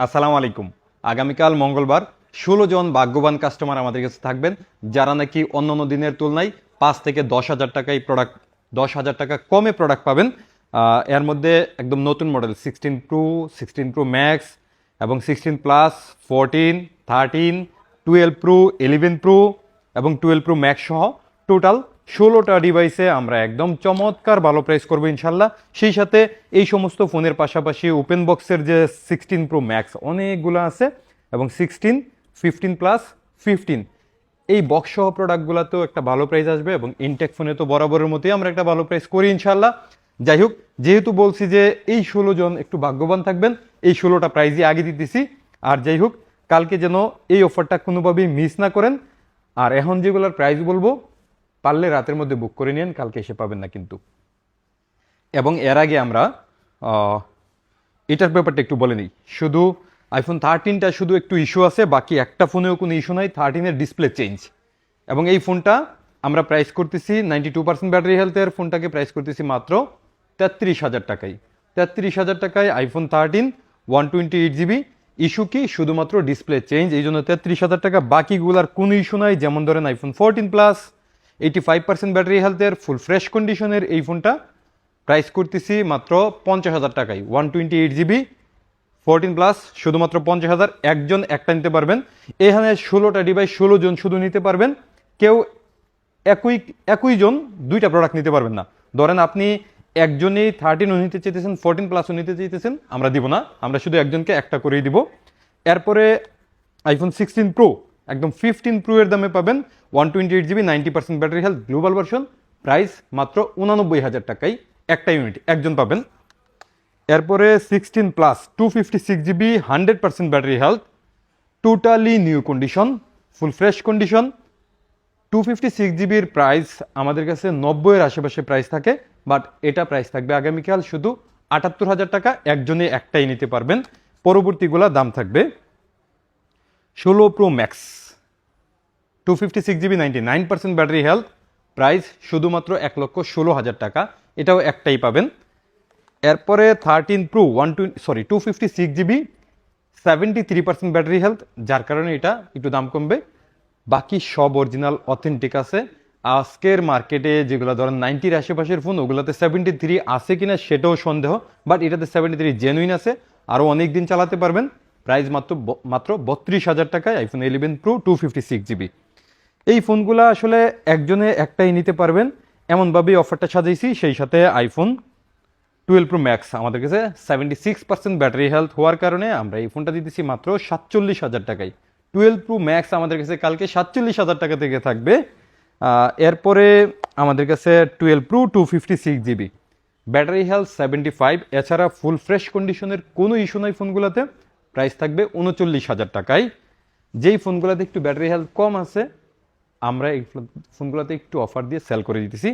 আসসালামু আলাইকুম। আগামীকাল মঙ্গলবার ষোলো জন ভাগ্যবান কাস্টমার আমাদের কাছে থাকবেন, যারা নাকি অন্য অন্য দিনের তুলনায় পাঁচ থেকে দশ হাজার টাকায় প্রোডাক্ট দশ হাজার টাকা কমে প্রোডাক্ট পাবেন। এর মধ্যে একদম নতুন model sixteen pro sixteen pro max এবং sixteen plus fourteen thirteen twelve pro eleven pro এবং টুয়েলভ প্রো ম্যাক্স সহ টোটাল ষোলোটা ডিভাইসে আমরা একদম চমৎকার ভালো প্রাইস করব ইনশাল্লাহ। সেই সাথে এই সমস্ত ফোনের পাশাপাশি ওপেন বক্সের যে সিক্সটিন প্রো ম্যাক্স অনেকগুলো আছে এবং সিক্সটিন ফিফটিন প্লাস ফিফটিন এই বক্স সহ প্রোডাক্টগুলোতেও একটা ভালো প্রাইস আসবে এবং ইনটেক ফোনে তো বরাবরের মতোই আমরা একটা ভালো প্রাইস করি ইনশাল্লাহ। যাই হোক, যেহেতু বলছি যে এই ষোলো জন একটু ভাগ্যবান থাকবেন, এই ষোলোটা প্রাইজই আগে দিতেছি। আর যাই হোক, কালকে যেন এই অফারটা কোনোভাবেই মিস না করেন। আর এখন যেগুলোর প্রাইস বলব পারলে রাতের মধ্যে বুক করে নিন কালকে এসে পাবেন না কিন্তু। এবং এর আগে আমরা এটার ব্যাপারটা একটু বলে নিই। শুধু আইফোন থার্টিনটা শুধু একটু ইস্যু আছে, বাকি একটা ফোনেও কোনো ইস্যু নাই থার্টিনের ডিসপ্লে চেঞ্জ এবং এই ফোনটা আমরা প্রাইস করতেছি নাইনটি টু পার্সেন্ট ব্যাটারি হেলথের ফোনটাকে প্রাইস করতেছি মাত্র তেত্রিশ হাজার টাকায়। তেত্রিশ হাজার টাকায় iPhone thirteen one twenty eight GB issue কি? শুধুমাত্র ডিসপ্লে চেঞ্জ এই জন্য তেত্রিশ হাজার টাকা। বাকিগুলার কোনো ইস্যু নাই, যেমন ধরেন iPhone fourteen plus eighty five percent battery হেলথের ফুল ফ্রেশ কন্ডিশনের এই ফোনটা প্রাইস করতেছি মাত্র পঞ্চাশ হাজার টাকায়। One twenty eight GB fourteen plus শুধুমাত্র পঞ্চাশ হাজার। একজন একটা নিতে পারবেন। এখানে ষোলোটা ডিভাইস ষোলো জন শুধু নিতে পারবেন। কেউ একই একই জন দুইটা প্রোডাক্ট নিতে পারবেন না। ধরেন আপনি একজনেই থার্টিনও নিতে চাইতেছেন ফোরটিন প্লাসও নিতে চাইতেছেন, আমরা দিব না। আমরা শুধু একজনকে একটা করেই দিব। এরপরে আইফোন সিক্সটিন প্রো একদম ফিফটিন প্রো এর দামে পাবেন one twenty eight GB ninety percent battery health global version price মাত্র উনানব্বই হাজার টাকায় একটা ইউনিট একজন পাবেন। এরপরে sixteen plus two fifty six GB hundred percent battery health totally new condition full fresh condition two fifty six জিবির price আমাদের কাছে নব্বইয়ের আশেপাশে প্রাইস থাকে বাট এটা প্রাইস থাকবে আগামীকাল শুধু আটাত্তর হাজার টাকা, একজনে একটাই নিতে পারবেন। পরবর্তীগুলা দাম থাকবে ষোলো pro max two fifty six GB ninety nine percent battery health price শুধুমাত্র এক লক্ষ ষোলো হাজার টাকা। এটাও একটাই পাবেন। এরপরে thirteen pro one two sorry two fifty six GB seventy three percent battery health যার কারণে এটা একটু দাম কমবে। বাকি সব অরিজিনাল অথেন্টিক আছে। আজকের মার্কেটে যেগুলো ধরেন নাইনটির আশেপাশের ফোন ওগুলোতে সেভেন্টি থ্রি আছে কিনা সেটাও সন্দেহ বাট এটাতে সেভেন্টি থ্রি জেনুইন আছে। আরও অনেক দিন চালাতে পারবেন। প্রাইস মাত্র মাত্র বত্রিশ হাজার টাকায় iPhone eleven pro two fifty six GB এই ফোনগুলো আসলে একজনে একটাই নিতে পারবেন। এমনভাবেই অফারটা সাজাইছি, সেই সাথে আইফোন টুয়েলভ প্রো ম্যাক্স আমাদের কাছে seventy six percent battery health হওয়ার কারণে আমরা এই ফোনটা দিতেছি মাত্র সাতচল্লিশ হাজার টাকায়। টুয়েলভ প্রো ম্যাক্স আমাদের কাছে কালকে সাতচল্লিশ হাজার টাকা থেকে থাকবে। এরপরে আমাদের কাছে twelve pro two fifty six GB battery health seventy five এছাড়া ফুল ফ্রেশ কন্ডিশনের কোনো ইস্যু নাই ফোনগুলোতে। প্রাইস থাকবে উনচল্লিশ হাজার টাকায়। যেই ফোনগুলোতে একটু ব্যাটারি হেলথ কম আছে, আমরা এই ফোনগুলোতে একটু অফার দিয়ে সেল করে দিতেছি।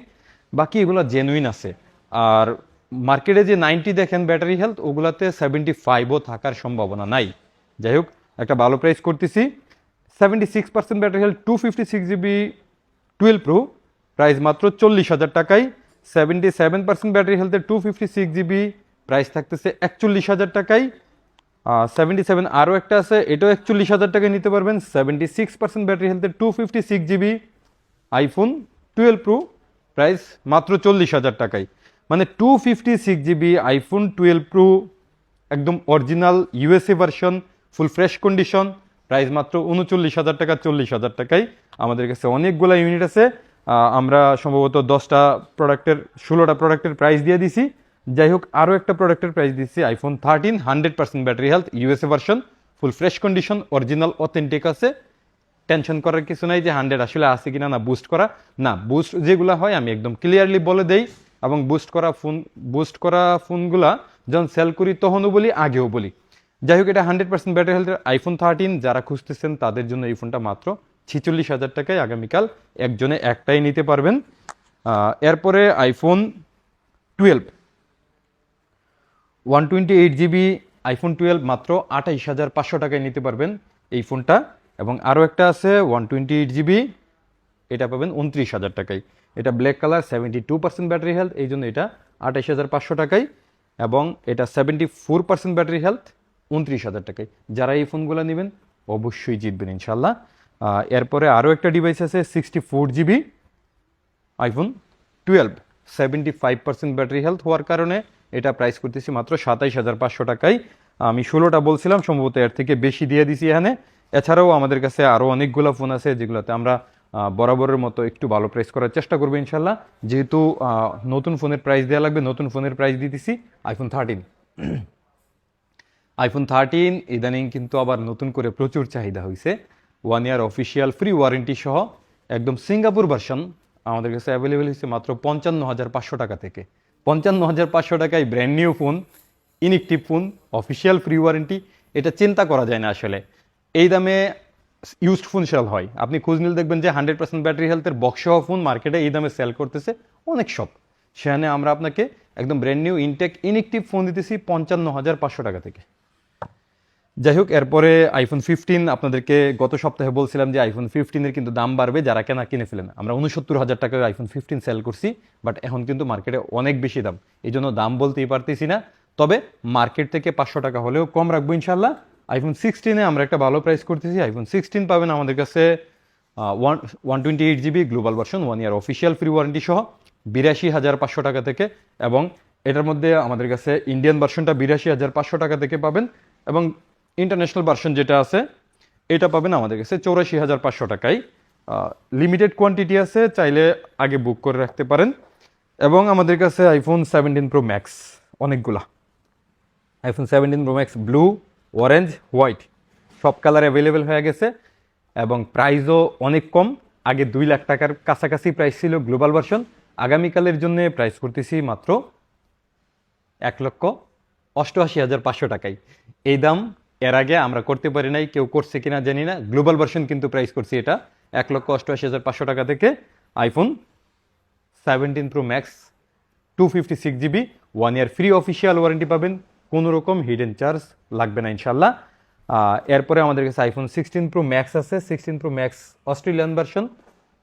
বাকি এগুলো জেনুইন আছে। আর মার্কেটে যে নাইনটি দেখেন ব্যাটারি হেলথ, ওগুলাতে সেভেন্টি ফাইভও থাকার সম্ভাবনা নাই। যাই হোক, একটা ভালো প্রাইস করতেছি। Seventy six percent battery health, two fifty six GB, twelve pro, price মাত্র চল্লিশ হাজার টাকায়। সেভেন্টি সেভেন পার্সেন্ট ব্যাটারি হেলথের two fifty six GB, price থাকতেছে একচল্লিশ হাজার টাকায়। সেভেন্টি সেভেন আরও একটা আছে, এটাও একচল্লিশ হাজার টাকায় নিতে পারবেন। সেভেন্টি সিক্স পার্সেন্ট ব্যাটারি হেলথের two fifty six GB iPhone twelve pro price মাত্র চল্লিশ হাজার টাকায়। মানে two fifty six GB iPhone twelve pro একদম original USA version full fresh condition price মাত্র উনচল্লিশ হাজার টাকা, চল্লিশ হাজার টাকায়। আমাদের কাছে অনেকগুলো ইউনিট আছে। আমরা সম্ভবত দশটা প্রোডাক্টের ষোলোটা প্রোডাক্টের প্রাইস দিয়ে দিছি। যাই হোক আরও একটা প্রোডাক্টের প্রাইস দিচ্ছি iPhone thirteen hundred percent battery health USA version full fresh condition original authentic আছে। টেনশন করার কিছু নাই যে হান্ড্রেড আসলে আছে কিনা, না বুস্ট করা। না বুস্ট যেগুলো হয় আমি একদম ক্লিয়ারলি বলে দেই, এবং বুস্ট করা ফোন বুস্ট করা ফোনগুলা যখন সেল করি তখনও বলি, আগেও বলি। যাই হোক এটা হান্ড্রেড পার্সেন্ট ব্যাটারি হেলথের আইফোন থার্টিন যারা খুঁজতেছেন তাদের জন্য এই ফোনটা মাত্র ছিচল্লিশ হাজার টাকায় আগামীকাল একজনে একটাই নিতে পারবেন। এরপরে iPhone twelve one twenty eight GB iPhone twelve মাত্র আঠাইশ হাজার পাঁচশো টাকায় নিতে পারবেন এই ফোনটা। এবং আরও একটা আছে ওয়ান টোয়েন্টি এইট জিবি এটা পাবেন উনত্রিশ হাজার টাকায়। এটা black colour seventy two percent battery health এই জন্য এটা আঠাইশ হাজার পাঁচশো টাকায়। এবং এটা seventy four percent battery health উনত্রিশ হাজার টাকায়। যারা এই ফোনগুলো নেবেন, অবশ্যই জিতবেন ইনশাল্লাহ এরপরে আরও একটা ডিভাইস আছে sixty four GB iPhone twelve seventy five percent battery health হওয়ার কারণে এটা প্রাইস করতেছি মাত্র সাতাইশ হাজার পাঁচশো টাকায়। আমি ষোলোটা বলছিলাম, সম্ভবত এর থেকে বেশি দিয়ে দিছি এখানে। এছাড়াও আমাদের কাছে আরও অনেকগুলো ফোন আছে, যেগুলোতে আমরা বরাবরের মতো একটু ভালো প্রাইস করার চেষ্টা করব ইনশাল্লাহ। যেহেতু নতুন ফোনের প্রাইস দেওয়া লাগবে, নতুন ফোনের প্রাইস দিতেছি আইফোন থার্টিন আইফোন থার্টিন ইদানিং কিন্তু আবার নতুন করে প্রচুর চাহিদা হয়েছে one year official free warranty সহ, একদম সিঙ্গাপুর ভার্সন আমাদের কাছে অ্যাভেলেবেল হয়েছে মাত্র পঞ্চান্ন হাজার পাঁচশো টাকা থেকে। পঞ্চান্ন হাজার পাঁচশো টাকায় brand new phone inactive phone official free warranty এটা চিন্তা করা যায় না আসলে। এই দামে ইউজড ফোন সেল হয়। আপনি খোঁজ নিলে দেখবেন যে হান্ড্রেড পার্সেন্ট ব্যাটারি হেলথের বক্সহ সহ ফোন মার্কেটে এই দামে সেল করতেছে অনেক শপ সেখানে আমরা আপনাকে একদম brand new intact inactive phone দিতেছি পঞ্চান্ন হাজার পাঁচশো টাকা থেকে। যাই হোক এরপরে আইফোন ফিফটিন আপনাদেরকে গত সপ্তাহে বলছিলাম যে আইফোন ফিফটিনের কিন্তু দাম বাড়বে যারা কেনা কিনে ফেলেন। আমরা উনসত্তর হাজার টাকায় আইফোন ফিফটিন সেল করছি বাট এখন কিন্তু মার্কেটে অনেক বেশি দাম। এই জন্য দাম বলতেই পারতেছি না। তবে মার্কেট থেকে পাঁচশো টাকা হলেও কম রাখব ইনশাল্লাহ আইফোন সিক্সটিনে আমরা একটা ভালো প্রাইস করতেছি। আইফোন সিক্সটিন পাবেন আমাদের কাছে one one twenty eight GB global version one year official free warranty সহ বিরাশি হাজার পাঁচশো টাকা থেকে এবং এটার মধ্যে আমাদের কাছে ইন্ডিয়ান ভার্সনটা বিরাশি হাজার পাঁচশো টাকা থেকে পাবেন এবং ইন্টারন্যাশনাল ভার্সন যেটা আছে, এটা পাবেন আমাদের কাছে চৌরাশি হাজার পাঁচশো টাকায়। লিমিটেড কোয়ান্টিটি আছে, চাইলে আগে বুক করে রাখতে পারেন। এবং আমাদের কাছে আইফোন সেভেন্টিন প্রো ম্যাক্স অনেকগুলা। IPhone seventeen pro max blue orange white সব কালার অ্যাভেলেবেল হয়ে গেছে। এবং প্রাইসও অনেক কম। আগে দুই লাখ টাকার কাছাকাছি প্রাইস ছিল গ্লোবাল ভার্সন আগামীকালের জন্য প্রাইস করতেছি মাত্র এক লক্ষ অষ্টআশি হাজার পাঁচশো টাকায়। এই দাম এর আগে আমরা করতে পারি নাই, কেউ করছে কিনা জানি না। গ্লোবাল ভার্সন কিন্তু প্রাইস করছি এটা, এক লক্ষ অষ্টআশি হাজার পাঁচশো টাকা থেকে iPhone seventeen pro max two fifty six GB one year free official warranty পাবেন, কোনো রকম হিডেন চার্জ লাগবে না ইনশাল্লাহ এরপরে আমাদের কাছে আইফোন সিক্সটিন প্রো ম্যাক্স আছে sixteen pro max Australian version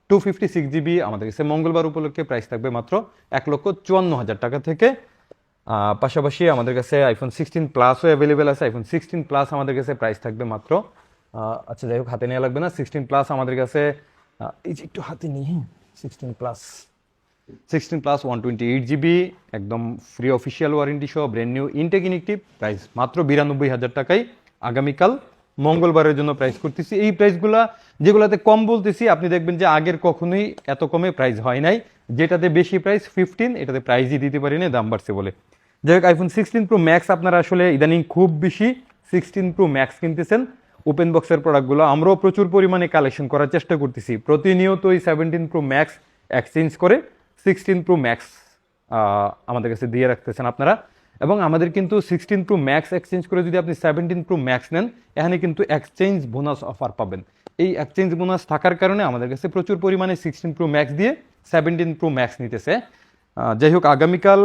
two fifty six GB আমাদের কাছে মঙ্গলবার উপলক্ষে প্রাইস থাকবে মাত্র এক লক্ষ চুয়ান্ন হাজার টাকা থেকে পাশাপাশি আমাদের কাছে আইফোন সিক্সটিন প্লাসও অ্যাভেলেবেল আছে। আইফোন সিক্সটিন প্লাস আমাদের কাছে প্রাইস থাকবে মাত্র আচ্ছা যাই হোক, হাতে নেওয়া লাগবে না। সিক্সটিন প্লাস আমাদের কাছে এই যে একটু হাতে নিই sixteen plus sixteen plus one twenty eight GB একদম ফ্রি অফিসিয়াল ওয়ারেন্টি সহ ব্র্যান্ড নিউ ইনটেক প্রাইস মাত্র বিরানব্বই হাজার টাকায়। আগামীকাল মঙ্গলবারের জন্য প্রাইস করতেছি। এই প্রাইসগুলা যেগুলাতে কম বলতেছি, আপনি দেখবেন যে আগের কখনোই এত কমে প্রাইস হয় নাই। যেটাতে বেশি প্রাইস ফিফটিন এটাতে প্রাইসই দিতে পারি না দাম বাড়ছে বলে। যাই হোক আইফোন সিক্সটিন প্রো ম্যাক্স আপনারা আসলে ইদানিং খুব বেশি সিক্সটিন প্রো ম্যাক্স কিনতেছেন। ওপেন বক্সের প্রোডাক্টগুলো আমরাও প্রচুর পরিমাণে কালেকশন করার চেষ্টা করতেছি। প্রতিনিয়ত ওই সেভেন্টিন প্রো ম্যাক্স এক্সচেঞ্জ করে সিক্সটিন প্রো ম্যাক্স আমাদের কাছে দিয়ে রাখতেছেন আপনারা। এবং আমাদের কিন্তু সিক্সটিন প্রো ম্যাক্স এক্সচেঞ্জ করে যদি আপনি সেভেন্টিন প্রো ম্যাক্স নেন, এখানে কিন্তু এক্সচেঞ্জ বোনাস অফার পাবেন। এই এক্সচেঞ্জ বোনাস থাকার কারণে আমাদের কাছে প্রচুর পরিমাণে সিক্সটিন প্রো ম্যাক্স দিয়ে সেভেন্টিন প্রো ম্যাক্স নিতেছে। যাই হোক আগামীকাল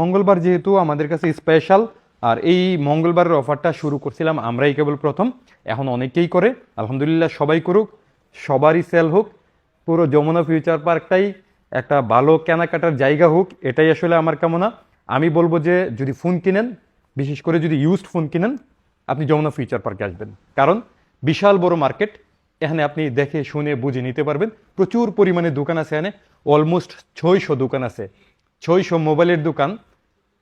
মঙ্গলবার যেহেতু আমাদের কাছে স্পেশাল আর এই মঙ্গলবারের অফারটা শুরু করছিলাম আমরাই কেবল প্রথম। এখন অনেকেই করে, আলহামদুলিল্লাহ সবাই করুক, সবারই সেল হোক, পুরো যমুনা ফিউচার পার্কটাই একটা ভালো কেনাকাটার জায়গা হোক, এটাই আসলে আমার কামনা। আমি বলব যে যদি ফোন কিনেন, বিশেষ করে যদি ইউজড ফোন কিনেন, আপনি যমুনা ফিউচার পার্কে আসবেন। কারণ বিশাল বড় মার্কেট এখানে আপনি দেখে, শুনে, বুঝে নিতে পারবেন। প্রচুর পরিমাণে দোকান আছে এখানে। অলমোস্ট ছয়শো দোকান আছে। ছয়শো মোবাইলের দোকান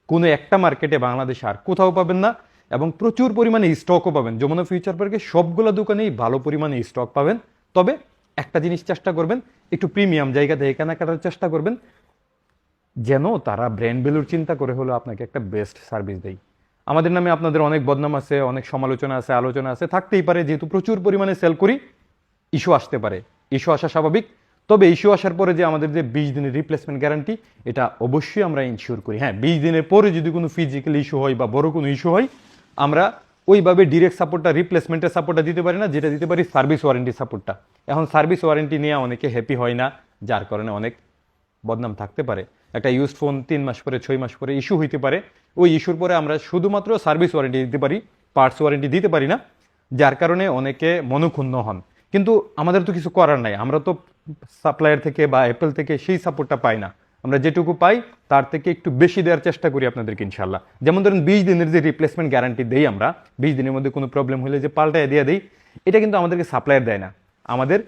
কোনো একটা মার্কেটে বাংলাদেশে আর কোথাও পাবেন না এবং প্রচুর পরিমাণে স্টকও পাবেন। যমুনা ফিউচার পার্কে সবগুলো দোকানেই ভালো পরিমাণে স্টক পাবেন। তবে একটা জিনিস চেষ্টা করবেন, একটু প্রিমিয়াম জায়গা থেকে কেনাকাটার চেষ্টা করবেন, যেন তারা ব্র্যান্ড ভ্যালুর চিন্তা করে হলো আপনাকে একটা বেস্ট সার্ভিস দেয়। আমাদের নামে আপনাদের অনেক বদনাম আছে, অনেক সমালোচনা আছে, আলোচনা আছে, থাকতেই পারে, যেহেতু প্রচুর পরিমাণে সেল করি, ইস্যু আসতে পারে। ইস্যু আসা স্বাভাবিক। তবে ইস্যু আসার পরে যে আমাদের যে বিশ দিনের রিপ্লেসমেন্ট গ্যারান্টি এটা অবশ্যই আমরা ইনশিওর করি। হ্যাঁ বিশ দিনের পরে যদি কোনো ফিজিক্যাল ইস্যু হয় বা বড় কোনো ইস্যু হয়, আমরা ওইভাবে ডিরেক্ট সাপোর্টটা রিপ্লেসমেন্টের সাপোর্টটা দিতে পারি না, যেটা দিতে পারি সার্ভিস ওয়ারেন্টি সাপোর্টটা এখন সার্ভিস ওয়ারেন্টি নিয়ে অনেকে হ্যাপি হয় না, যার কারণে অনেক বদনাম থাকতে পারে। একটা ইউজ ফোন তিন মাস পরে, ছয় মাস পরে ইস্যু হইতে পারে। ওই ইস্যুর পরে আমরা শুধুমাত্র সার্ভিস ওয়ারেন্টি দিতে পারি পার্টস ওয়ারেন্টি দিতে পারি না, যার কারণে অনেকে মনক্ষুণ্ণ হন। কিন্তু আমাদের তো কিছু করার নাই। আমরা তো সাপ্লায়ার থেকে বা অ্যাপেল থেকে সেই সাপোর্টটা পাই না। আমরা যেটুকু পাই, তার থেকে একটু বেশি দেওয়ার চেষ্টা করি আপনাদেরকে ইনশাল্লাহ যেমন ধরুন, বিশ দিনের যে রিপ্লেসমেন্ট গ্যারান্টি দেই আমরা, বিশ দিনের মধ্যে কোনো প্রবলেম হলে যে পাল্টায় দিয়ে দিই, এটা কিন্তু আমাদেরকে সাপ্লায়ার দেয় না। আমাদের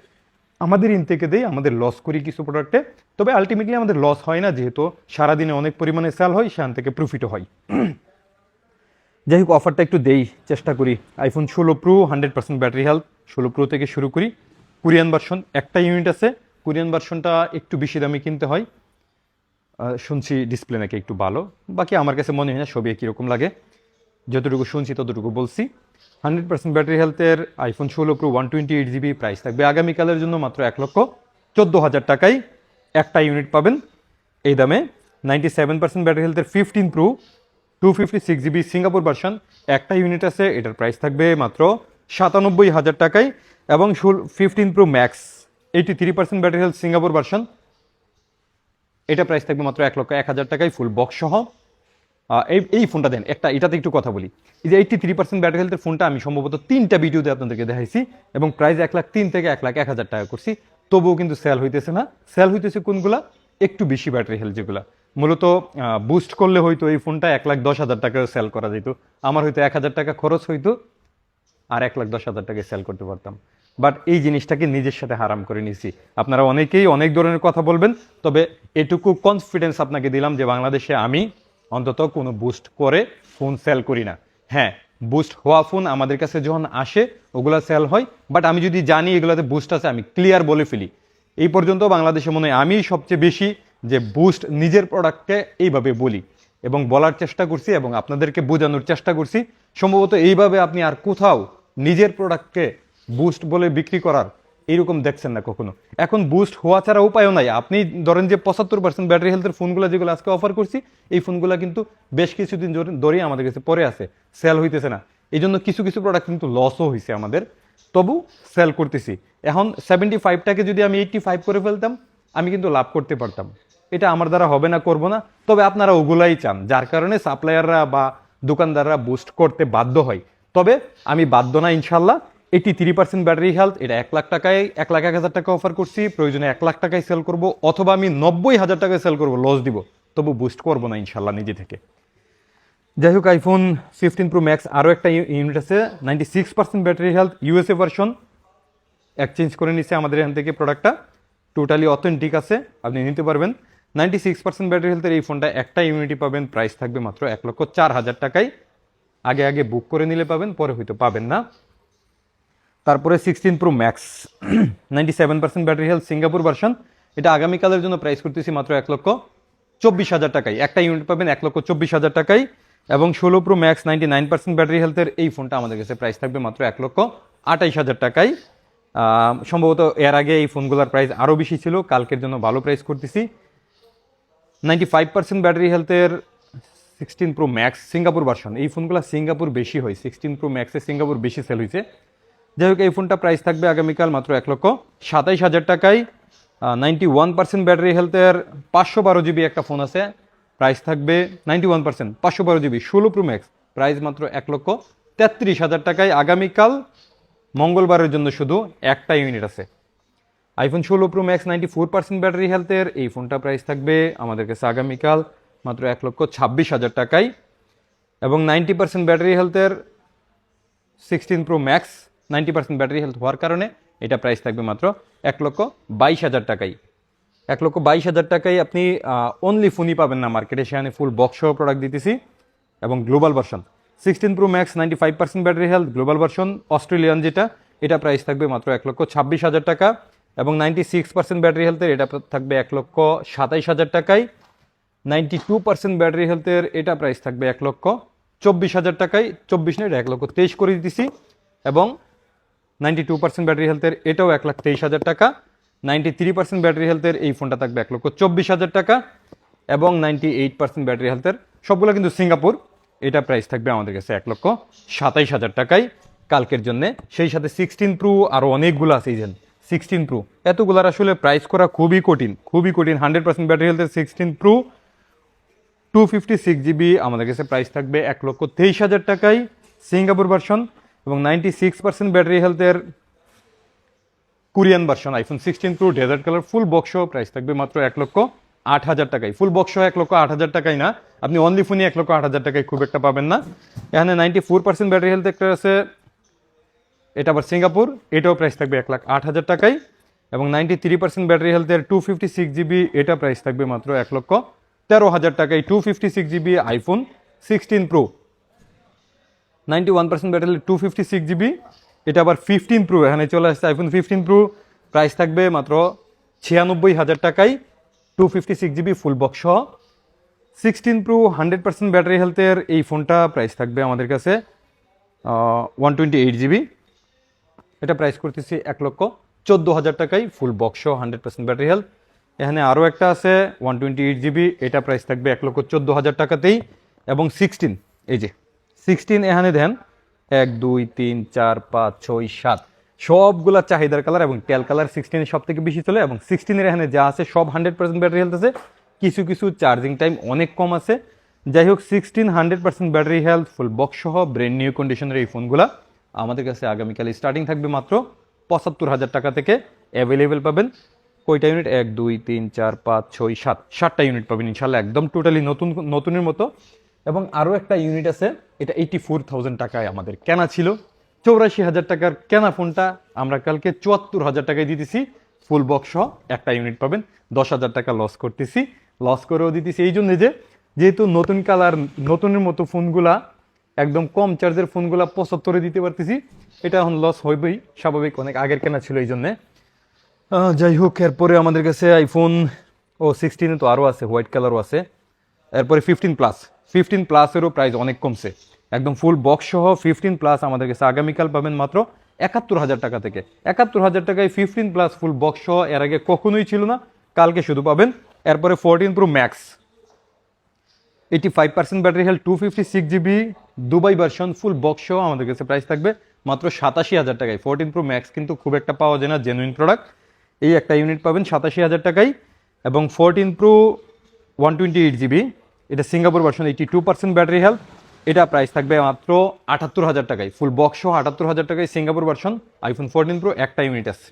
আমাদের ইন থেকে দেই, আমাদের লস করি কিছু প্রোডাক্টে তবে আলটিমেটলি আমাদের লস হয় না, যেহেতু সারাদিনে অনেক পরিমাণে সেল হয়, সেখান থেকে প্রফিটও হয়। যাই হোক অফারটা একটু দেই, চেষ্টা করি। আইফোন ষোলো pro hundred percent battery health ষোলো প্রো থেকে শুরু করি। কোরিয়ান ভার্সন, একটা ইউনিট আছে, কোরিয়ান ভার্সনটা একটু বেশি দামে কিনতে হয়। শুনছি ডিসপ্লে নাকি একটু ভালো। বাকি আমার কাছে মনে হয় না ছবি কীরকম লাগে। যতটুকু শুনছি, ততটুকু বলছি। হান্ড্রেড পার্সেন্ট ব্যাটারি হেলথের আইফোন ষোলো pro one twenty eight GB price থাকবে আগামীকালের জন্য মাত্র এক লক্ষ চোদ্দ হাজার টাকায় একটা ইউনিট পাবেন। এই দামে নাইনটি সেভেন পার্সেন্ট ব্যাটারি হেলথের fifteen pro two fifty six GB Singapore version একটা ইউনিট আছে, এটার প্রাইস থাকবে মাত্র সাতানব্বই হাজার টাকায় এবং fifteen pro max eighty three percent battery health Singapore version এটা প্রাইস থাকবে মাত্র এক লক্ষ এক হাজার টাকায় ফুল বক্স সহ। এই এই ফোনটা দেন, একটা, এটাতে একটু কথা বলি। এই যে এইটটি থ্রি পার্সেন্ট ব্যাটারি হেলথের ফোনটা আমি সম্ভবত তিনটা ভিডিওতে আপনাদেরকে দেখাইছি এবং প্রাইস এক লাখ তিন থেকে এক লাখ এক হাজার টাকা করছি। তবুও কিন্তু সেল হইতেছে না। সেল হইতেছে কোনগুলা? একটু বেশি ব্যাটারি হেলথ যেগুলা। মূলত বুস্ট করলে হয়তো এই ফোনটা এক লাখ দশ হাজার টাকা সেল করা যেত। আমার হয়তো এক হাজার টাকা খরচ হইতো। আর এক লাখ দশ হাজার টাকায় সেল করতে পারতাম। বাট এই জিনিসটাকে নিজের সাথে হারাম করে নিয়েছি আপনারা অনেকেই অনেক ধরনের কথা বলবেন, তবে এটুকু কনফিডেন্স আপনাকে দিলাম যে বাংলাদেশে আমি অন্তত কোনো বুস্ট করে ফোন সেল করি না। হ্যাঁ বুস্ট হওয়া ফোন আমাদের কাছে যখন আসে, ওগুলো সেল হয় বাট আমি যদি জানি এগুলোতে বুস্ট আছে, আমি ক্লিয়ার বলে ফেলি। এই পর্যন্ত বাংলাদেশে মনে হয় আমি সবচেয়ে বেশি যে বুস্ট নিজের প্রোডাক্টকে এইভাবে বলি এবং বলার চেষ্টা করছি এবং আপনাদেরকে বোঝানোর চেষ্টা করছি। সম্ভবত এইভাবে আপনি আর কোথাও নিজের প্রোডাক্টকে বুস্ট বলে বিক্রি করার এইরকম দেখছেন না কখনো। এখন বুস্ট হওয়া ছাড়া উপায়ও নাই। আপনি ধরেন যে পঁচাত্তর পার্সেন্ট ব্যাটারি হেলথের ফোনগুলো যেগুলো আজকে অফার করছি, এই ফোনগুলো কিন্তু বেশ কিছুদিন ধরে- আমাদের কাছে পরে আছে। সেল হইতেছে না। এই জন্য কিছু কিছু প্রোডাক্ট কিন্তু লসও হয়েছে আমাদের। তবু সেল করতেছি। এখন সেভেন্টি ফাইভটাকে যদি আমি এইটটি ফাইভ করে ফেলতাম, আমি কিন্তু লাভ করতে পারতাম। এটা আমার দ্বারা হবে না, করব না। তবে আপনারা ওগুলাই চান, যার কারণে সাপ্লায়াররা বা দোকানদাররা বুস্ট করতে বাধ্য হয়। তবে আমি বাধ্য না ইনশাল্লাহ এটি থ্রি পার্সেন্ট ব্যাটারি হেলথ এটা এক লাখ টাকায়, এক লাখ এক হাজার টাকা অফার করছি। প্রয়োজনে এক লাখ টাকায় সেল করব, অথবা আমি নব্বই হাজার টাকায় সেল করব লস দিব। তবু বুস্ট করব না ইনশাল্লাহ নিজে থেকে। যাই হোক আইফোন ফিফটিন প্রো ম্যাক্স আরও একটা ইউনিট আছে ninety six percent battery health USA version exchange করে নিছে আমাদের এখান থেকে প্রোডাক্টটা টোটালি অথেন্টিক আছে, আপনি নিতে পারবেন। নাইনটি সিক্স পার্সেন্ট ব্যাটারি হেলথের এই ফোনটা একটা ইউনিটি পাবেন প্রাইস থাকবে মাত্র এক লক্ষ চার হাজার টাকায়। আগে আগে বুক করে নিলে পাবেন, পরে হয়তো পাবেন না। তারপরে sixteen pro max ninety seven percent battery health Singapore version এটা আগামীকালের জন্য প্রাইস করতেছি মাত্র এক লক্ষ চব্বিশ হাজার টাকায়। একটা ইউনিট পাবেন এক লক্ষ চব্বিশ হাজার টাকায়। এবং ষোলো pro max ninety nine percent battery হেলথের এই ফোনটা আমাদের কাছে প্রাইস থাকবে মাত্র এক লক্ষ আটাইশ হাজার টাকায়। সম্ভবত এর আগে এই ফোনগুলোর প্রাইস আরও বেশি ছিল, কালকের জন্য ভালো প্রাইস করতেছি। নাইনটি ফাইভ পার্সেন্ট ব্যাটারি হেলথের sixteen pro max Singapore version এই ফোনগুলো সিঙ্গাপুর বেশি হয়। সিক্সটিন প্রো ম্যাক্সে সিঙ্গাপুর বেশি সেল হয়েছে যাই হোক, এই ফোনটা প্রাইস থাকবে আগামীকাল মাত্র এক লক্ষ সাতাইশ হাজার টাকায়। নাইনটি ওয়ান পার্সেন্ট ব্যাটারি হেলথের পাঁচশো বারো জিবি একটা ফোন আছে। প্রাইস থাকবে নাইনটি ওয়ান পার্সেন্ট পাঁচশো বারো জিবি ষোলো প্রো ম্যাক্স প্রাইস মাত্র এক লক্ষ তেত্রিশ হাজার টাকায়। আগামীকাল মঙ্গলবারের জন্য শুধু একটা ইউনিট আছে। আইফোন ষোলো pro max ninety four percent battery হেলথের এই ফোনটা প্রাইস থাকবে আমাদের কাছে আগামীকাল মাত্র এক লক্ষ ছাব্বিশ হাজার টাকায় এবং নাইনটি পার্সেন্ট ব্যাটারি হেলথের sixteen pro max ninety percent battery health হওয়ার কারণে এটা প্রাইস থাকবে মাত্র এক লক্ষ বাইশ হাজার টাকায় এক লক্ষ বাইশ হাজার টাকায় আপনি অনলি ফোনই পাবেন না মার্কেটে সেখানে ফুল বক্স সহ প্রোডাক্ট দিতেছি এবং global version sixteen pro max ninety five percent battery health global version Australian যেটা, এটা প্রাইস থাকবে মাত্র এক লক্ষ ছাব্বিশ হাজার টাকা। এবং নাইনটি সিক্স পার্সেন্ট ব্যাটারি হেলথের এটা থাকবে এক লক্ষ সাতাইশ হাজার টাকায় নাইনটি টু পার্সেন্ট ব্যাটারি হেলথের এটা প্রাইস থাকবে এক লক্ষ চব্বিশ হাজার টাকায়, চব্বিশ না এক লক্ষ তেইশ করে দিতেছি। এবং নাইনটি টু পার্সেন্ট ব্যাটারি হেলথের এটাও এক লাখ তেইশ হাজার টাকা। নাইনটি থ্রি পার্সেন্ট ব্যাটারি হেলথের এই ফোনটা থাকবে এক লক্ষ চব্বিশ হাজার টাকা। এবং নাইনটি এইট পার্সেন্ট ব্যাটারি হেলথের সবগুলো কিন্তু সিঙ্গাপুর, এটা প্রাইস থাকবে আমাদের কাছে এক লক্ষ সাতাইশ হাজার টাকায়। কালকের জন্য সেই সাথে সিক্সটিন প্রো আরও অনেকগুলো আছে এই সিক্সটিন প্রো এতগুলার আসলে প্রাইস করা খুবই কঠিন খুবই কঠিন। হান্ড্রেড পার্সেন্ট ব্যাটারি হেলথের sixteen pro two fifty six GB আমাদের কাছে প্রাইস থাকবে এক লক্ষ তেইশ হাজার টাকায় সিঙ্গাপুর ভার্সন এবং নাইনটি সিক্স পার্সেন্ট ব্যাটারি হেলথের Korean version iPhone sixteen pro desert colour full box price থাকবে মাত্র এক লক্ষ আট হাজার টাকায়। ফুল বক্স এক লক্ষ আট হাজার টাকায় না, আপনি অনলি ফোনই এক লক্ষ আট হাজার টাকায় খুব একটা পাবেন না। এখানে ninety four percent battery health একটা আছে, এটা আবার সিঙ্গাপুর এটাও প্রাইস থাকবে এক লাখ আট হাজার টাকায় এবং নাইনটি থ্রি পার্সেন্ট ব্যাটারি হেলথের টু ফিফটি সিক্স জিবি এটা প্রাইস থাকবে মাত্র এক লক্ষ তেরো হাজার টাকায় two fifty six GB iPhone sixteen pro ninety one percent battery two fifty six GB এটা আবার ফিফটিন প্রো এখানে চলে আসছে আইফোন ফিফটিন প্রো প্রাইস থাকবে মাত্র ছিয়ানব্বই হাজার টাকায় two fifty six GB full box সহ। Sixteen pro hundred percent battery হেলথের এই ফোনটা প্রাইস থাকবে আমাদের কাছে ওয়ান টোয়েন্টি এইট জিবি এটা প্রাইস করতেছি এক লক্ষ চোদ্দ হাজার টাকায় full box hundred percent battery health এখানে আরও একটা আছে ওয়ান টোয়েন্টি এইট জিবি এটা প্রাইস থাকবে এক লক্ষ চোদ্দ হাজার টাকাতেই, এবং সিক্সটিন এই যে সিক্সটিন এখানে দেন এক, দুই, তিন, চার, পাঁচ, ছয়, সাত, সবগুলা চাহিদার কালার এবং টেল কালার সিক্সটিনের সব থেকে বেশি চলে, এবং সিক্সটিনের এখানে যা আছে সব হান্ড্রেড পার্সেন্ট ব্যাটারি হেলথ আছে। কিছু কিছু চার্জিং টাইম অনেক কম আছে। যাই হোক sixteen hundred percent battery health full box সহ ব্রেন নিউ কন্ডিশনের এই ফোনগুলা আমাদের কাছে আগামীকাল স্টার্টিং থাকবে মাত্র পঁচাত্তর হাজার টাকা থেকে অ্যাভেলেবেল পাবেন। কয়টা ইউনিট এক, দুই, তিন, চার, পাঁচ, ছয়, সাত। সাতটা ইউনিট পাবেন ইনশাল্লাহ একদম টোটালি নতুন, নতুনের মতো। এবং আরও একটা ইউনিট আছে, এটা এইটি ফোর থাউজেন্ড টাকায় আমাদের কেনা ছিল। চৌরাশি হাজার টাকার কেনা ফোনটা আমরা কালকে চুয়াত্তর হাজার টাকায় দিতেছি ফুল বক্স একটা ইউনিট পাবেন। দশ হাজার টাকা লস করতেছি। লস করেও দিতেছি। এই জন্যে যে, যেহেতু নতুন কালার, নতুনের মতো ফোনগুলা, একদম কম চার্জের ফোনগুলা পঁচাত্তরে দিতে পারতেছি। এটা এখন লস হইবেই, স্বাভাবিক অনেক আগের কেনা ছিল এই জন্যে। যাই হোক এরপরে আমাদের কাছে আইফোন ও সিক্সটিনে তো আরও আছে হোয়াইট কালারও আছে। এরপরে ফিফটিন প্লাস ফিফটিন প্লাসেরও প্রাইস অনেক কমছে। একদম ফুল বক্স সহ ফিফটিন প্লাস আমাদের কাছে আগামীকাল পাবেন মাত্র একাত্তর হাজার টাকা থেকে। একাত্তর হাজার টাকায় ফিফটিন প্লাস ফুল বক্স সহ এর আগে কখনোই ছিল না, কালকে শুধু পাবেন। এরপরে fourteen pro max eighty five percent battery health two fifty six GB Dubai version full box সহ আমাদের কাছে প্রাইস থাকবে মাত্র সাতাশি হাজার টাকায়। ফোরটিন প্রো ম্যাক্স কিন্তু খুব একটা পাওয়া যায় না জেনুইন প্রোডাক্ট এই একটা ইউনিট পাবেন সাতাশি হাজার টাকায় এবং fourteen pro one twenty eight GB এটা Singapore version eighty two percent battery health এটা প্রাইস থাকবে মাত্র আটাত্তর হাজার টাকায়। ফুল বক্স আটাত্তর হাজার টাকায় Singapore version iPhone fourteen pro একটা ইউনিট আছে।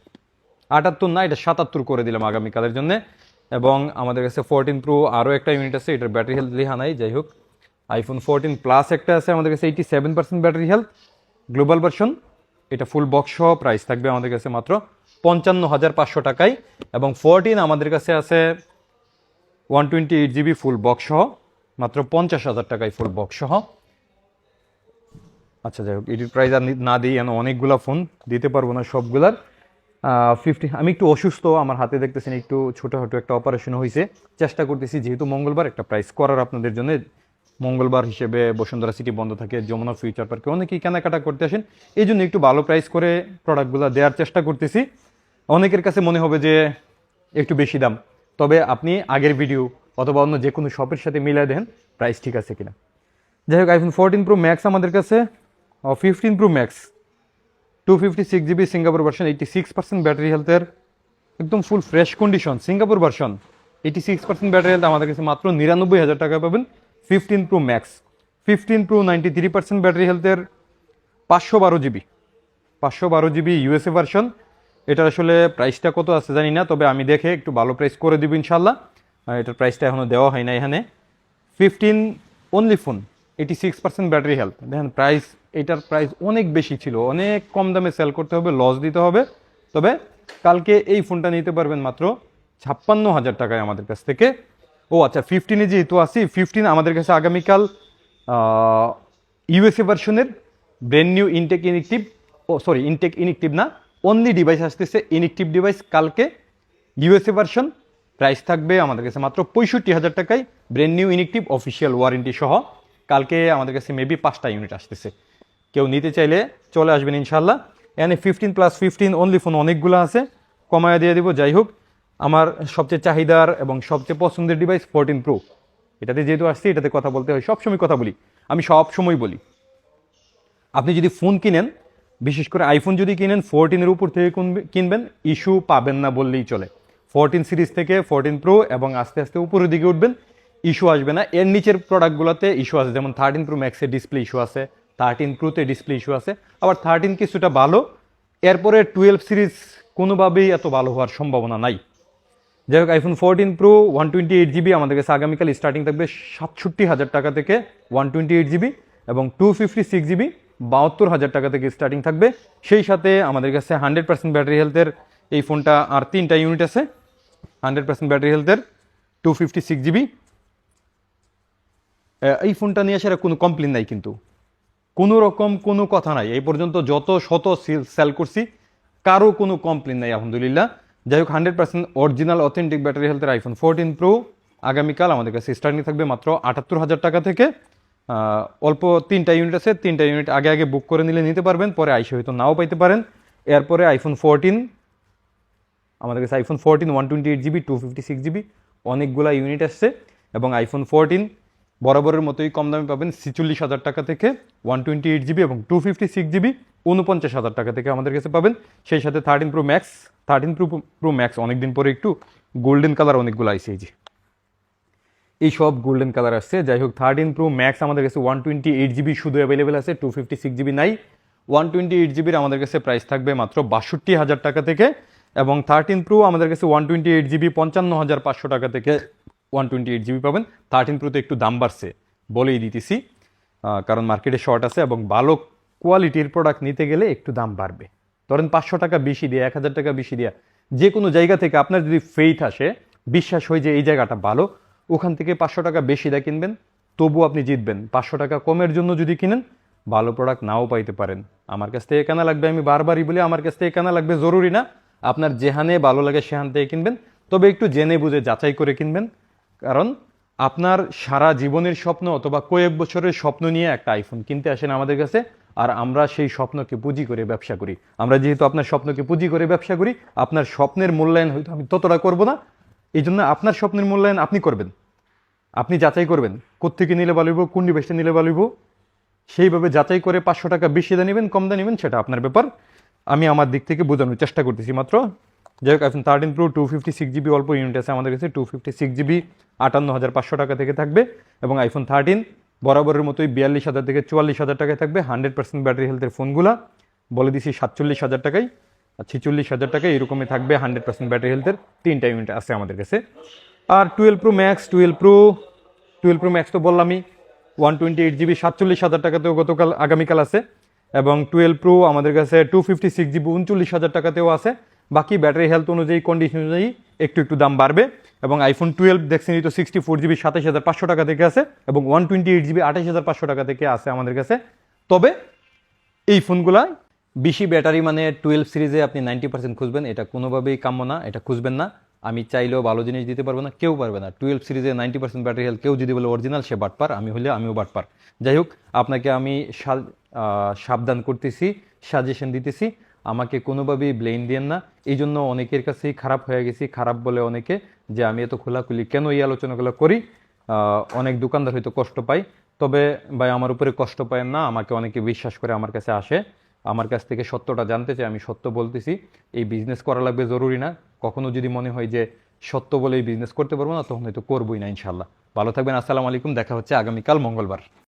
আটাত্তর না, এটা সাতাত্তর করে দিলাম আগামীকালের জন্য। এবং আমাদের কাছে ফোরটিন প্রো আরও একটা ইউনিট আছে, এটার ব্যাটারি হেলথ লিহা নাই, যাই হোক। আইফোন ফোরটিন প্লাস একটা আছে, আমাদের কাছে eighty seven percent battery health global version এটা ফুল বক্স প্রাইস থাকবে আমাদের কাছে মাত্র পঞ্চান্ন হাজার পাঁচশো টাকায় এবং ফোরটিন আমাদের কাছে আছে one twenty eight GB full box সহ, মাত্র পঞ্চাশ হাজার টাকায় ফুল বক্স সহ। আচ্ছা যাই হোক, এটির প্রাইস আর না দিই এন অনেকগুলা ফোন দিতে পারব না সবগুলার। ফিফটি আমি একটু অসুস্থ, আমার হাতে দেখতেছেন একটু ছোটোখাটো একটা অপারেশন হয়েছে চেষ্টা করতেছি, যেহেতু মঙ্গলবার একটা প্রাইস করার আপনাদের জন্য। মঙ্গলবার হিসেবে বসুন্ধরা সিটি বন্ধ থাকে, যমুনা ফিউচার পার্কে অনেকেই কেনাকাটা করতে আসেন। এই জন্য একটু ভালো প্রাইস করে প্রোডাক্টগুলো দেওয়ার চেষ্টা করতেছি। অনেকের কাছে মনে হবে যে একটু বেশি দাম। তবে আপনি আগের ভিডিও অথবা অন্য যে কোনো শপের সাথে মিলাই দেন প্রাইস ঠিক আছে কিনা। যাই হোক আইফোন ফোরটিন প্রো ম্যাক্স আমাদের কাছে fifteen pro max two fifty six GB Singapore version eighty six percent battery হেলথের একদম full fresh condition Singapore version eighty six percent battery health আমাদের কাছে মাত্র নিরানব্বই হাজার টাকা পাবেন fifteen pro max fifteen pro ninety three percent battery হেলথের পাঁচশো বারো জিবি পাঁচশো বারো জিবি ইউএসএ ভার্সন এটা আসলে প্রাইসটা কত আছে জানি না, তবে আমি দেখে একটু ভালো প্রাইস করে দিব ইনশাল্লাহ এটার প্রাইসটা এখনও দেওয়া হয় না এখানে। Fifteen only phone eighty six percent battery health দেখেন প্রাইস এটার প্রাইস অনেক বেশি ছিল, অনেক কম দামে সেল করতে হবে লস দিতে হবে। তবে কালকে এই ফোনটা নিতে পারবেন মাত্র ছাপ্পান্ন হাজার টাকায় আমাদের কাছ থেকে। ও আচ্ছা ফিফটিনে যেহেতু আসি ফিফটিন আমাদের কাছে আগামীকাল ইউএসএ ভার্সনের brand new intact inactive oh sorry intact inactive না অনলি ডিভাইস আসতেছে ইনিকটিভ ডিভাইস কালকে ইউএসএ ভার্সন প্রাইস থাকবে আমাদের কাছে মাত্র পঁয়ষট্টি হাজার টাকায়। Brand new inactive official warranty সহ। কালকে আমাদের কাছে মেবি পাঁচটা ইউনিট আসতেছে। কেউ নিতে চাইলে চলে আসবেন ইনশাল্লাহ এখানে fifteen plus fifteen only phone অনেকগুলো আছে। কমায় দিয়ে দিব, যাই হোক। আমার সবচেয়ে চাহিদার এবং সবচেয়ে পছন্দের ডিভাইস ফোরটিন প্রো এটাতে যেহেতু আসছি, এটাতে কথা বলতে হয়। সবসময় কথা বলি। আমি সব সময় বলি। আপনি যদি ফোন কিনেন বিশেষ করে আইফোন যদি কিনেন ফোরটিনের উপর থেকে কিনবেন ইস্যু পাবেন না বললেই চলে। ফোরটিন সিরিজ থেকে ফোরটিন প্রো এবং আস্তে আস্তে উপরের দিকে উঠবেন ইস্যু আসবে না। এর নিচের প্রোডাক্টগুলোতে ইস্যু আছে, যেমন থার্টিন প্রো ম্যাক্সের ডিসপ্লে ইস্যু আছে থার্টিন প্রোতে ডিসপ্লে ইস্যু আছে। আবার থার্টিন কিছুটা ভালো, এরপরে টুয়েলভ সিরিজ কোনোভাবেই এত ভালো হওয়ার সম্ভাবনা নাই। যাই হোক iPhone fourteen pro one twenty eight GB আমাদের কাছে আগামীকাল স্টার্টিং থাকবে সাতষট্টি হাজার টাকা থেকে ওয়ান টোয়েন্টি এইট জিবি এবং টু ফিফটি সিক্স জিবি বাহাত্তর হাজার টাকা থেকে স্টার্টিং থাকবে। সেই সাথে আমাদের কাছে হান্ড্রেড পার্সেন্ট ব্যাটারি হেলথের এই ফোনটা আর তিনটা ইউনিট আছে। হান্ড্রেড পার্সেন্ট ব্যাটারি হেলথের টু ফিফটি সিক্স জিবি এই ফোনটা নিয়ে আসার কোনো কমপ্লেন নাই কিন্তু। কোনো রকম কোনো কথা নাই। এই পর্যন্ত যত শত সেল করছি, কারও কোনো কমপ্লেন নাই, আলহামদুলিল্লাহ। যাই হোক, hundred percent original authentic battery হেলথের আইফোন ফোরটিন প্রো আগামীকাল আমাদের কাছে স্টার্টিং থাকবে মাত্র আটাত্তর হাজার টাকা থেকে। অল্প তিনটা ইউনিট আছে, তিনটা ইউনিট আগে আগে বুক করে নিলে নিতে পারবেন, পরে আইসে হয়তো নাও পাইতে পারেন। এরপরে আইফোন ফোরটিন আমাদের কাছে iPhone fourteen one twenty eight GB two fifty six GB অনেকগুলা ইউনিট আসছে। এবং আইফোন ফোরটিন বরাবরের মতোই কম দামে পাবেন ছিচল্লিশ হাজার টাকা থেকে ওয়ান টোয়েন্টি এইট জিবি এবং টু ফিফটি সিক্স জিবি উনপঞ্চাশ হাজার টাকা থেকে আমাদের কাছে পাবেন। সেই সাথে thirteen pro max thirteen pro pro max অনেকদিন পরে একটু গোল্ডেন কালার অনেকগুলো আইসে এই সব গোল্ডেন কালার আসছে। যাই হোক থার্টিন প্রো ম্যাক্স আমাদের কাছে ওয়ান টোয়েন্টি এইট জিবি শুধু অ্যাভেলেবেল আছে টু ফিফটি সিক্স জিবি নাই। ওয়ান টোয়েন্টি এইট জিবির আমাদের কাছে প্রাইস থাকবে মাত্র বাষট্টি হাজার টাকা থেকে এবং থার্টিন প্রো আমাদের কাছে ওয়ান টোয়েন্টি এইট জিবি পঞ্চান্ন হাজার পাঁচশো টাকা থেকে ওয়ান টোয়েন্টি এইট জিবি পাবেন থার্টিন প্রোতে একটু দাম বাড়ছে বলেই দিতেছি কারণ মার্কেটে শর্ট আছে এবং ভালো কোয়ালিটির প্রোডাক্ট নিতে গেলে একটু দাম বাড়বে। ধরেন পাঁচশো টাকা বেশি দিয়ে, এক হাজার টাকা বেশি দিয়ে যে কোনো জায়গা থেকে আপনার যদি ফেইথ আসে, বিশ্বাস হয় যে এই জায়গাটা ভালো ওখান থেকে পাঁচশো টাকা বেশি দিয়ে কিনবেন তবু আপনি জিতবেন। পাঁচশো টাকা কমের জন্য যদি কিনেন, ভালো প্রোডাক্ট নাও পাইতে পারেন। আমার কাছ থেকে কেনা লাগবে, আমি বারবারই বলি, আমার কাছ থেকে কেনা লাগবে জরুরি না। আপনার যেখানে ভালো লাগে সেখান থেকে কিনবেন। তবে একটু জেনে বুঝে যাচাই করে কিনবেন। কারণ আপনার সারা জীবনের স্বপ্ন অথবা কয়েক বছরের স্বপ্ন নিয়ে একটা আইফোন কিনতে আসেন আমাদের কাছে, আর আমরা সেই স্বপ্নকে পুঁজি করে ব্যবসা করি। আমরা যেহেতু আপনার স্বপ্নকে পুঁজি করে ব্যবসা করি, আপনার স্বপ্নের মূল্যায়ন হয়তো আমি ততটা করব না এই জন্য আপনার স্বপ্নের মূল্যায়ন আপনি করবেন। আপনি যাচাই করবেন, কোত্থেকে নিলে ভালো কোন ডিভাইসটা নিলে ভালো সেইভাবে যাচাই করে পাঁচশো টাকা বেশি দা নেবেন, কম দা নেবেন, সেটা আপনার ব্যাপার। আমি আমার দিক থেকে বোঝানোর চেষ্টা করতেছি মাত্র। যাই হোক এখন thirteen pro two fifty six GB অল্প ইউনিট আছে আমাদের কাছে টু ফিফটি সিক্স জিবি আটান্ন হাজার পাঁচশো টাকা থেকে থাকবে। এবং আইফোন থার্টিন বরাবরের মতোই বিয়াল্লিশ হাজার থেকে চুয়াল্লিশ হাজার টাকায় থাকবে হান্ড্রেড পার্সেন্ট ব্যাটারি হেলথের ফোনগুলা বলে দিছি সাতচল্লিশ হাজার টাকায়। ছিচল্লিশ হাজার টাকা এরকমই থাকবে হান্ড্রেড পার্সেন্ট ব্যাটারি হেলথের তিনটা ইউনিট আছে আমাদের কাছে। আর twelve pro max twelve pro twelve pro max তো বললামই ওয়ান টোয়েন্টি এইট জিবি সাতচল্লিশ হাজার টাকাতেও গতকাল, আগামীকাল আছে। এবং টুয়েলভ প্রো আমাদের কাছে টু ফিফটি সিক্স জিবি উনচল্লিশ হাজার টাকাতেও আছে। বাকি ব্যাটারি হেলথ অনুযায়ী কন্ডিশন অনুযায়ী একটু একটু দাম বাড়বে। এবং আইফোন টুয়েলভ দেখছেনই তো সিক্সটি ফোর জিবি সাতাশ হাজার পাঁচশো টাকা থেকে আছে। এবং ওয়ান টোয়েন্টি এইট জিবি আঠাশ হাজার পাঁচশো টাকা থেকে আছে আমাদের কাছে। তবে এই ফোনগুলায় বেশি ব্যাটারি মানে টুয়েলভ সিরিজে আপনি নাইনটি পার্সেন্ট খুঁজবেন, এটা কোনোভাবেই কাম্য না, এটা খুঁজবেন না। আমি চাইলেও ভালো জিনিস দিতে পারব না, কেউ পারবে না। টুয়েলভ সিরিজে নাইনটি পার্সেন্ট ব্যাটারি হেলথ কেউ যদি বলে অরিজিনাল সে বাটপার আমি হলে আমিও বাটপার যাই হোক, আপনাকে আমি সাবধান করতেছি সাজেশন দিতেছি, আমাকে কোনোভাবেই ব্লেম দিয়েন না। এই জন্য অনেকের কাছেই খারাপ হয়ে গেছি, খারাপ বলে অনেকে যে আমি এত খোলাখুলি কেন এই আলোচনাগুলো করি? অনেক দোকানদার হয়তো কষ্ট পায়। তবে ভাই, আমার উপরে কষ্ট পায় না, আমাকে অনেকে বিশ্বাস করে আমার কাছে আসে। আমার কাছ থেকে সত্যটা জানতে চাই, আমি সত্য বলতেছি, এই বিজনেস করা লাগবে জরুরি না। কখনো যদি মনে হয় যে সত্য বলে এই বিজনেস করতে পারব না, তখন হয়তো করবোই না ইনশাল্লাহ ভালো থাকবেন, আসসালামু আলাইকুম, দেখা হচ্ছে আগামীকাল মঙ্গলবার।